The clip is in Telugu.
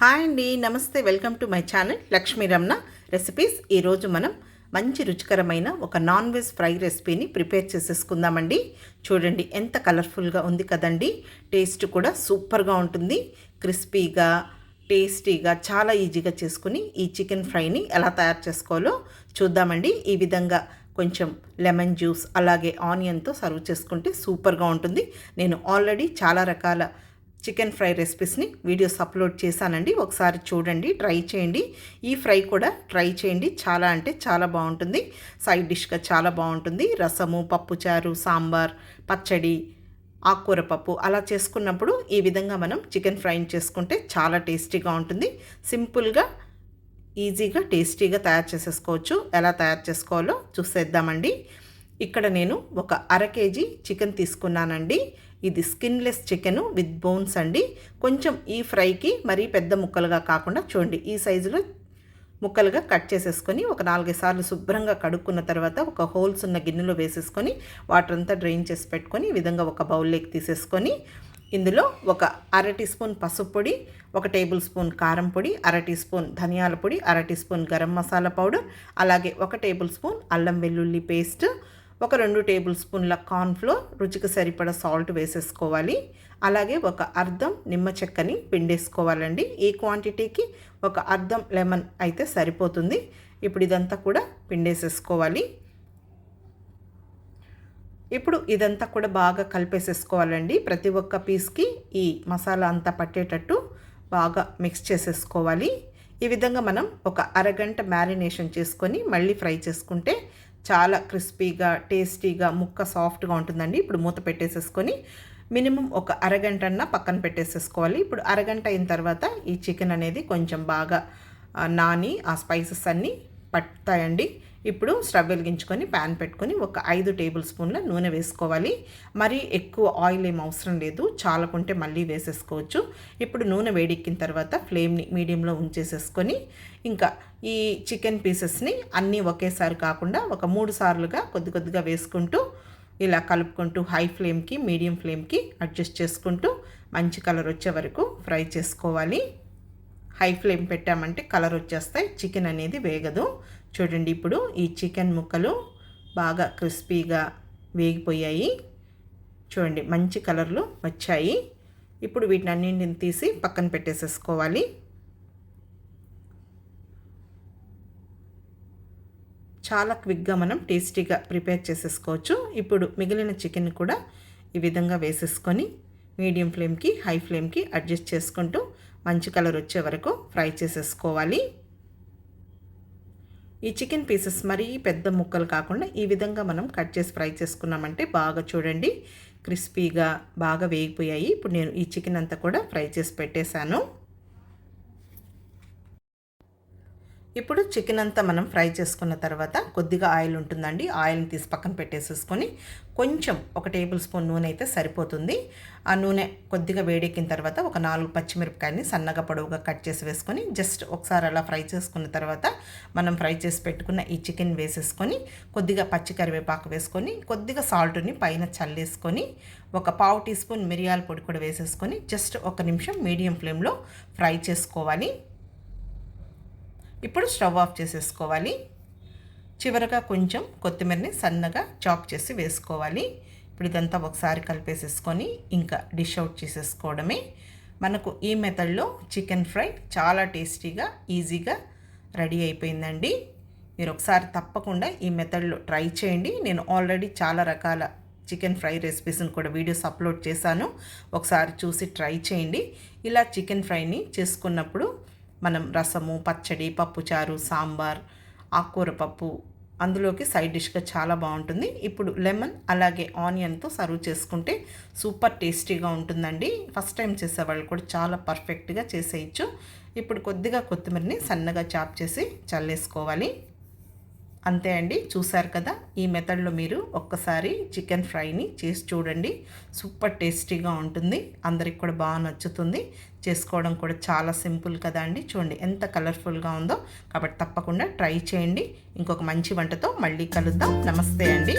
హాయ్ అండి నమస్తే welcome to my channel Lakshmi Ramana recipes ఈరోజు మనం మంచి రుచికరమైన ఒక నాన్ వెజ్ ఫ్రై రెసిపీని ప్రిపేర్ చేసేసుకుందామండి. చూడండి ఎంత కలర్ఫుల్గా ఉంది కదండి. టేస్ట్ కూడా సూపర్గా ఉంటుంది. క్రిస్పీగా టేస్టీగా చాలా ఈజీగా చేసుకుని ఈ చికెన్ ఫ్రైని ఎలా తయారు చేసుకోవాలో చూద్దామండి. ఈ విధంగా కొంచెం లెమన్ జ్యూస్ అలాగే ఆనియన్తో సర్వ్ చేసుకుంటే సూపర్గా ఉంటుంది. నేను ఆల్రెడీ చాలా రకాల చికెన్ ఫ్రై రెసిపీస్ని వీడియోస్ అప్లోడ్ చేశానండి. ఒకసారి చూడండి ట్రై చేయండి. ఈ ఫ్రై కూడా ట్రై చేయండి. చాలా అంటే చాలా బాగుంటుంది. సైడ్ డిష్గా చాలా బాగుంటుంది. రసము పప్పుచారు సాంబార్ పచ్చడి ఆకుకూర పప్పు అలా చేసుకున్నప్పుడు ఈ విధంగా మనం చికెన్ ఫ్రైని చేసుకుంటే చాలా టేస్టీగా ఉంటుంది. సింపుల్గా ఈజీగా టేస్టీగా తయారు చేసేసుకోవచ్చు. ఎలా తయారు చేసుకోవాలో చూసేద్దామండి. ఇక్కడ నేను ఒక అర కేజీ చికెన్ తీసుకున్నానండి. ఇది స్కిన్లెస్ చికెన్ విత్ బోన్స్ అండి. కొంచెం ఈ ఫ్రైకి మరీ పెద్ద ముక్కలుగా కాకుండా చూడండి ఈ సైజులో ముక్కలుగా కట్ చేసేసుకొని ఒక నాలుగైదు సార్లు శుభ్రంగా కడుక్కున్న తర్వాత ఒక హోల్స్ ఉన్న గిన్నెలో వేసేసుకొని వాటర్ అంతా డ్రైన్ చేసి పెట్టుకొని ఈ విధంగా ఒక బౌల్లోకి తీసేసుకొని ఇందులో ఒక అర టీ స్పూన్ పసుపు పొడి ఒక టేబుల్ స్పూన్ కారం పొడి అర టీ స్పూన్ ధనియాల పొడి అర teaspoon garam masala powder అలాగే ఒక టేబుల్ స్పూన్ అల్లం వెల్లుల్లి పేస్ట్ ఒక రెండు టేబుల్ స్పూన్ల కార్న్ఫ్లోర్ రుచికి సరిపడ సాల్ట్ వేసేసుకోవాలి. అలాగే ఒక అర్ధం నిమ్మ చెక్కని పిండేసుకోవాలండి. ఈ క్వాంటిటీకి ఒక అర్ధం లెమన్ అయితే సరిపోతుంది. ఇప్పుడు ఇదంతా కూడా పిండేసేసుకోవాలి. ఇప్పుడు ఇదంతా కూడా బాగా కలిపేసేసుకోవాలండి. ప్రతి ఒక్క పీస్కి ఈ మసాలా అంతా పట్టేటట్టు బాగా మిక్స్ చేసేసుకోవాలి. ఈ విధంగా మనం ఒక అరగంట మ్యారినేషన్ చేసుకొని మళ్ళీ ఫ్రై చేసుకుంటే చాలా క్రిస్పీగా టేస్టీగా ముక్క సాఫ్ట్గా ఉంటుందండి. ఇప్పుడు మూత పెట్టేసేసుకొని మినిమం ఒక అరగంట అన్న పక్కన పెట్టేసేసుకోవాలి. ఇప్పుడు అరగంట అయిన తర్వాత ఈ చికెన్ అనేది కొంచెం బాగా నాని ఆ స్పైసెస్ అన్నీ పడతాయండి. ఇప్పుడు స్టవ్ వెలిగించుకొని ప్యాన్ పెట్టుకొని ఒక ఐదు టేబుల్ స్పూన్ల నూనె వేసుకోవాలి. మరీ ఎక్కువ ఆయిల్ ఏం అవసరం లేదు. చాలకుంటే మళ్ళీ వేసేసుకోవచ్చు. ఇప్పుడు నూనె వేడెక్కిన తర్వాత ఫ్లేమ్ని మీడియంలో ఉంచేసేసుకొని ఇంకా ఈ చికెన్ పీసెస్ని అన్నీ ఒకేసారి కాకుండా ఒక మూడు సార్లుగా కొద్ది కొద్దిగా వేసుకుంటూ ఇలా కలుపుకుంటూ హై ఫ్లేమ్కి మీడియం ఫ్లేమ్కి అడ్జస్ట్ చేసుకుంటూ మంచి కలర్ వచ్చే వరకు ఫ్రై చేసుకోవాలి. హై ఫ్లేమ్ పెట్టామంటే కలర్ వచ్చేస్తాయి చికెన్ అనేది వేగదు. చూడండి ఇప్పుడు ఈ చికెన్ ముక్కలు బాగా క్రిస్పీగా వేగిపోయాయి. చూడండి మంచి కలర్లు వచ్చాయి. ఇప్పుడు వీటిని అన్నింటిని తీసి పక్కన పెట్టేసేసుకోవాలి. చాలా క్విక్గా మనం టేస్టీగా ప్రిపేర్ చేసేసుకోవచ్చు. ఇప్పుడు మిగిలిన చికెన్ కూడా ఈ విధంగా వేసేసుకొని మీడియం ఫ్లేమ్కి హై ఫ్లేమ్కి అడ్జస్ట్ చేసుకుంటూ మంచి కలర్ వచ్చే వరకు ఫ్రై చేసేసుకోవాలి. ఈ చికెన్ పీసెస్ మరీ పెద్ద ముక్కలు కాకుండా ఈ విధంగా మనం కట్ చేసి ఫ్రై చేసుకున్నామంటే బాగా చూడండి క్రిస్పీగా బాగా వేగిపోయాయి. ఇప్పుడు నేను ఈ చికెన్ అంతా కూడా ఫ్రై చేసి పెట్టేశాను. ఇప్పుడు చికెన్ అంతా మనం ఫ్రై చేసుకున్న తర్వాత కొద్దిగా ఆయిల్ ఉంటుందండి. ఆయిల్ని తీసి పక్కన పెట్టేసేసుకొని కొంచెం ఒక టేబుల్ స్పూన్ నూనె అయితే సరిపోతుంది. ఆ నూనె కొద్దిగా వేడెక్కిన తర్వాత ఒక నాలుగు పచ్చిమిరపకాయని సన్నగా పొడవుగా కట్ చేసి వేసుకొని జస్ట్ ఒకసారి అలా ఫ్రై చేసుకున్న తర్వాత మనం ఫ్రై చేసి పెట్టుకున్న ఈ చికెన్ వేసేసుకొని కొద్దిగా పచ్చి కరివేపాకు వేసుకొని కొద్దిగా సాల్ట్ని పైన చల్లేసుకొని ఒక పావు టీ స్పూన్ మిరియాల పొడి కూడా వేసేసుకొని జస్ట్ ఒక నిమిషం మీడియం ఫ్లేమ్లో ఫ్రై చేసుకోవాలి. ఇప్పుడు స్టవ్ ఆఫ్ చేసేసుకోవాలి. చివరగా కొంచెం కొత్తిమీరని సన్నగా చాప్ చేసి వేసుకోవాలి. ఇప్పుడు ఇదంతా ఒకసారి కలిపేసేసుకొని ఇంకా డిష్ అవుట్ చేసేసుకోవడమే. మనకు ఈ మెథడ్లో చికెన్ ఫ్రై చాలా టేస్టీగా ఈజీగా రెడీ అయిపోయిందండి. మీరు ఒకసారి తప్పకుండా ఈ మెథడ్లో ట్రై చేయండి. నేను ఆల్రెడీ చాలా రకాల చికెన్ ఫ్రై రెసిపీస్ని కూడా వీడియోస్ అప్లోడ్ చేశాను. ఒకసారి చూసి ట్రై చేయండి. ఇలా చికెన్ ఫ్రైని చేసుకున్నప్పుడు మనం రసము పచ్చడి పప్పుచారు సాంబార్ ఆకుకూర పప్పు అందులోకి సైడ్ డిష్గా చాలా బాగుంటుంది. ఇప్పుడు లెమన్ అలాగే ఆనియన్తో సర్వ్ చేసుకుంటే సూపర్ టేస్టీగా ఉంటుందండి. ఫస్ట్ టైం చేసేవాళ్ళు కూడా చాలా పర్ఫెక్ట్గా చేసేయచ్చు. ఇప్పుడు కొద్దిగా కొత్తిమీరని సన్నగా చాప్ చేసి చల్లేసుకోవాలి. అంతే అండి చూసారు కదా? ఈ మెథడ్లో మీరు ఒక్కసారి చికెన్ ఫ్రైని చేసి చూడండి. సూపర్ టేస్టీగా ఉంటుంది. అందరికి కూడా బాగా నచ్చుతుంది. చేసుకోవడం కూడా చాలా సింపుల్ కదా అండి. చూడండి ఎంత కలర్ఫుల్గా ఉందో. కాబట్టి తప్పకుండా ట్రై చేయండి. ఇంకొక మంచి వంటతో మళ్ళీ కలుద్దాం. నమస్తే అండి.